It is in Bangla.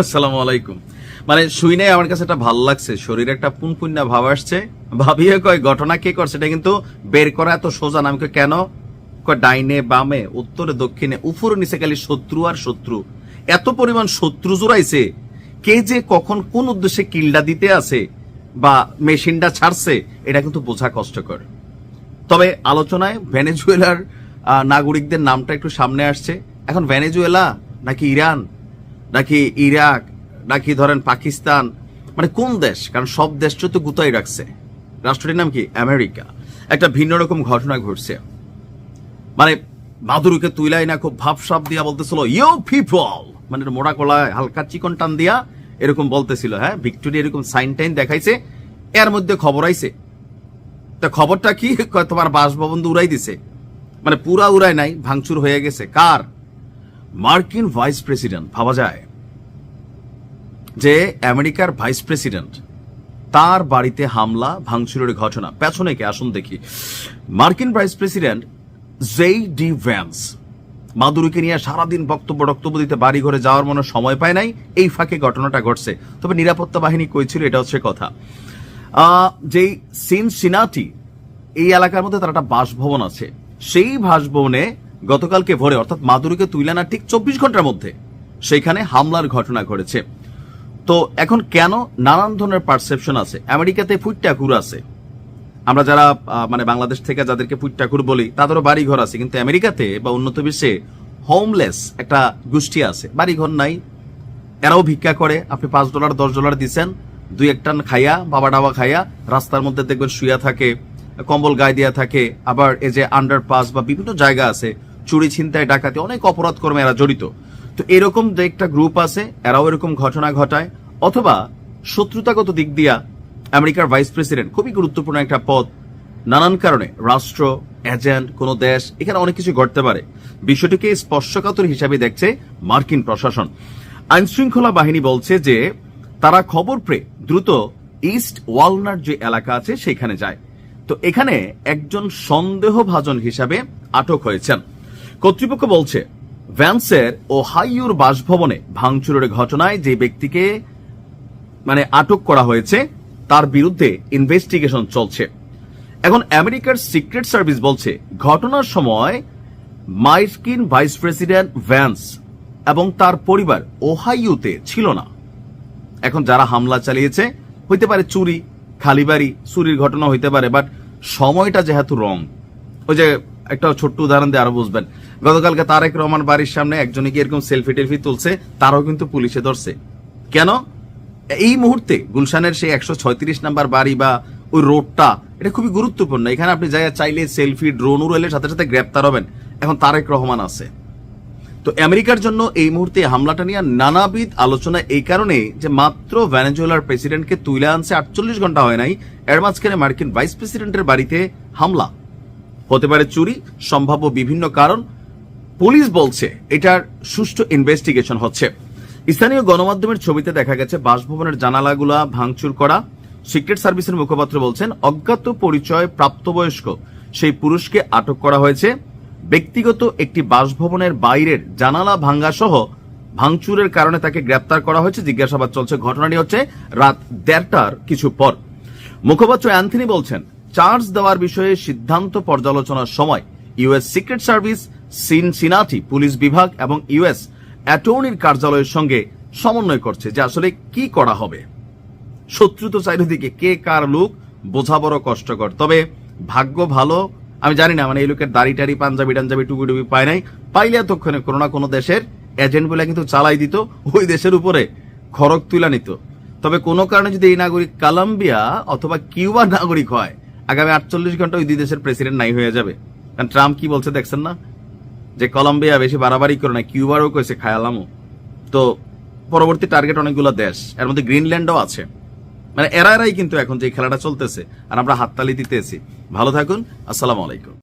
আসসালামু আলাইকুম। মানে শুই নাই, আমার কাছে এটা ভালো লাগছে। শরীরে একটা পুনপুন্না ভাব আসছে। ভাবিয়ে কয়, ঘটনা কে করছে, এটা কিন্তু বের করা এত সোজা না। কেন? কয়, ডাইনে বামে, উত্তরে দক্ষিণে, উপরে নিচে খালি শত্রু আর শত্রু। এত পরিমাণ শত্রু জোড়াইছে। কে যে কখন কোন উদ্দেশ্যে কিল্ডা দিতে আছে বা মেশিনটা ছাড়ছে, এটা কিন্তু বোঝা কষ্টকর। তবে আলোচনায় ভেনেজুয়েলার নাগরিকদের নামটা একটু সামনে আসছে। এখন ভেনেজুয়েলা নাকি ইরান? নাকি ইরাক, নাকি ধরেন পাকিস্তান মানে কোন দেশ? কারণ সব দেশ তো গুতাই রাখছে। রাষ্ট্রটির নাম কি? আমেরিকা। একটা ভিন্ন রকম ঘটনা ঘটছে। মানে বাদুরুকে তুইলাই না, খুব ভাবসাব দিয়া বলতেছিল ইউ পিপল মানে মোড়া কলায় হালকা চিকন টান দিয়া এরকম বলতেছিল হ্যাঁ? ভিক্টোরিয়া এরকম সাইন টাইন দেখাইছে, এর মধ্যে খবর আইছে। তা খবরটা কি? তোমার বাসভবন উড়াই দিছে। মানে পুরা উড়াই নাই, ভাঙচুর হয়ে গেছে। কার? মার্কিন ভাইস প্রেসিডেন্ট, ভাবা যায় যে আমেরিকার ভাইস প্রেসিডেন্ট তার বাড়িতে হামলা, ভাঙচুরের ঘটনা। পেছনে কে আসুন দেখি। মার্কিন vice president J D Vance মাদুরিকে নিয়ে সারাদিন বক্তব্য বক্তব্য দিতে বাড়ি ঘরে যাওয়ার মনে সময় পায় নাই। এই ফাঁকে ঘটনাটা ঘটছে। তবে নিরাপত্তা বাহিনী কইছিল এটা হচ্ছে কথা। যেই সিন সিনাটি এই এলাকার মধ্যে তার একটা বাসভবন আছে। সেই বাসভবনে গতকালকে ভোরে, অর্থাৎ মাদুরিকে তুইলে না ঠিক চব্বিশ ঘণ্টার মধ্যে সেইখানে হামলার ঘটনা ঘটেছে। তো এখন কেন নানান ধরনের পারসেপশন আছে? আমেরিকাতে ফুটটাকুর আছে। আমরা যারা মানে বাংলাদেশ থেকে যাদেরকে ফুটটাকুর বলি, তাদেরও বাড়ি ঘর আছে, কিন্তু আমেরিকাতে বা উন্নত বিশ্বে হোমলেস একটা গোষ্ঠী আছে। বাড়ি ঘর নাই। এরাও ভিক্ষা করে। আপনি পাঁচ ডলার, দশ ডলার দিচ্ছেন দুই একটা খাইয়া, বাবা ডাবা খাইয়া, রাস্তার মধ্যে দেখবেন শুয়া থাকে, কম্বল গায়ে দেওয়া থাকে, আবার এই যে আন্ডারপাস বা বিভিন্ন জায়গা আছে চুরি, ছিনতাই, ডাকাতি, অনেক অপরাধ কর্মে এরা জড়িত। তো এরকম যে একটা গ্রুপ আছে, এরাও এরকম ঘটনা ঘটায়। অথবা শত্রুতাগত দিক দিয়া আমেরিকার ভাইস প্রেসিডেন্ট খুবই গুরুত্বপূর্ণ একটা পদ, নানান কারণে, রাষ্ট্র এজেন্ট কোন দেশ, এখানে অনেক কিছু ঘটতে পারে। বিষয়টিকে স্পর্শকাতর হিসাবে দেখছে মার্কিন প্রশাসন। আইন শৃঙ্খলা বাহিনী বলছে যে, তারা খবর পেয়ে দ্রুত ইস্ট ওয়ালনার যে এলাকা আছে, সেখানে যায়। তো এখানে একজন সন্দেহভাজন হিসাবে আটক হয়েছেন। কর্তৃপক্ষ বলছে, ভ্যান্সের ও হাইয়ুর বাসভবনে ভাঙচুরের ঘটনায় যে ব্যক্তিকে মানে আটক করা হয়েছে, তার বিরুদ্ধে ইনভেস্টিগেশন চলছে। এখন আমেরিকার সিক্রেট সার্ভিস বলছে, ঘটনার সময় মাইস্কিন ভাইস প্রেসিডেন্ট ভ্যান্স এবং তার পরিবার ওহাইউতে ছিল না। এখন যারা হামলা চালিয়েছে, হইতে পারে চুরি খালি বাড়ি চুরির ঘটনা হইতে পারে, বাট সময়টা যেহেতু রং, ওই যে একটা ছোট্ট উদাহরণ দিয়ে আরও বুঝবেন। গতকালকে তারেক রহমান বাড়ির সামনে একজনে কি এরকম সেলফি টেলফি তুলছে, তারাও কিন্তু পুলিশে ধরছে। কেন? এই মুহূর্তে গুলশানের সেই একশো ছয়ত্রিশ নাম্বার বাড়ি বা ওই রোডটা, এটা খুবই গুরুত্বপূর্ণ। এখানে আপনি যাই চাইলে সেলফি ড্রোন উড়াইলে সাথে সাথে গ্রেপ্তার হবেন। এখন তারেক রহমান আছে। তো আমেরিকার জন্য এই মুহূর্তে হামলাটা নিয়ে নানাবিধ আলোচনা। এই কারণে যে মাত্র ভ্যানেজুয়েলার প্রেসিডেন্টকে তুলে আনছে, আটচল্লিশ ঘণ্টা হয় নাই, এর মাঝখানে মার্কিন ভাইস প্রেসিডেন্টের বাড়িতে হামলা। হতে পারে চুরি, সম্ভাব্য বিভিন্ন কারণ। পুলিশ বলছে এটার সুষ্ঠু ইনভেস্টিগেশন হচ্ছে। স্থানীয় গণমাধ্যমের ছবিতে দেখা গেছে, বাসভবনের জানালাগুলা ভাঙচুর করা। সিক্রেট সার্ভিসের মুখপাত্র বলছেন, অজ্ঞাত পরিচয় প্রাপ্তবয়স্ক, সেই পুরুষকে আটক করা হয়েছে। ব্যক্তিগত একটি বাসভবনের বাইরের জানালা ভাঙ্গা সহ ভাঙচুরের কারণে তাকে গ্রেপ্তার করা হয়েছে। জিজ্ঞাসাবাদ চলছে। ঘটনাটি হচ্ছে রাত দেড়টার কিছু পর। মুখপাত্র অ্যান্থনি বলছেন চার্জ দেওয়ার বিষয়ে সিদ্ধান্ত পর্যালোচনার সময় US Secret Service Cincinnati police বিভাগ এবং ইউএস অ্যাটর্নির কার্যালয়ের সঙ্গে সমন্বয় করছে যে আসলে কি করা হবে। শত্রু তো চারিদিকে কে কার লোক, বোঝা বড় কষ্টকর। তবে ভাগ্য ভালো, আমি জানি না মানে এই লোকের দাড়ি টাড়ি, পাঞ্জাবি টাঞ্জাবি টুপি টুপি পায় নাই। পাইলে এতক্ষণে কোনো না কোনো দেশের এজেন্ট বলে কিন্তু চালাই দিত, ওই দেশের উপরে খরক তুলা নিত। তবে কোনো কারণে যদি এই নাগরিক কলম্বিয়া অথবা কিউবার নাগরিক হয় আগামী আটচল্লিশ ঘণ্টা ওই দুই দেশের প্রেসিডেন্ট নাই হয়ে যাবে। কারণ ট্রাম্প কি বলছে দেখছেন না? যে কলম্বিয়া বেশি বাড়াবাড়ি করে না, কিউবারও কয়েছে খায়ালামও তো পরবর্তী টার্গেট অনেকগুলো দেশ, এর মধ্যে গ্রিনল্যান্ডও আছে। মানে এরা এরাই কিন্তু এখন যে খেলাটা চলতেছে, আর আমরা হাততালি দিতেছি। ভালো থাকুন, আসসালামু আলাইকুম।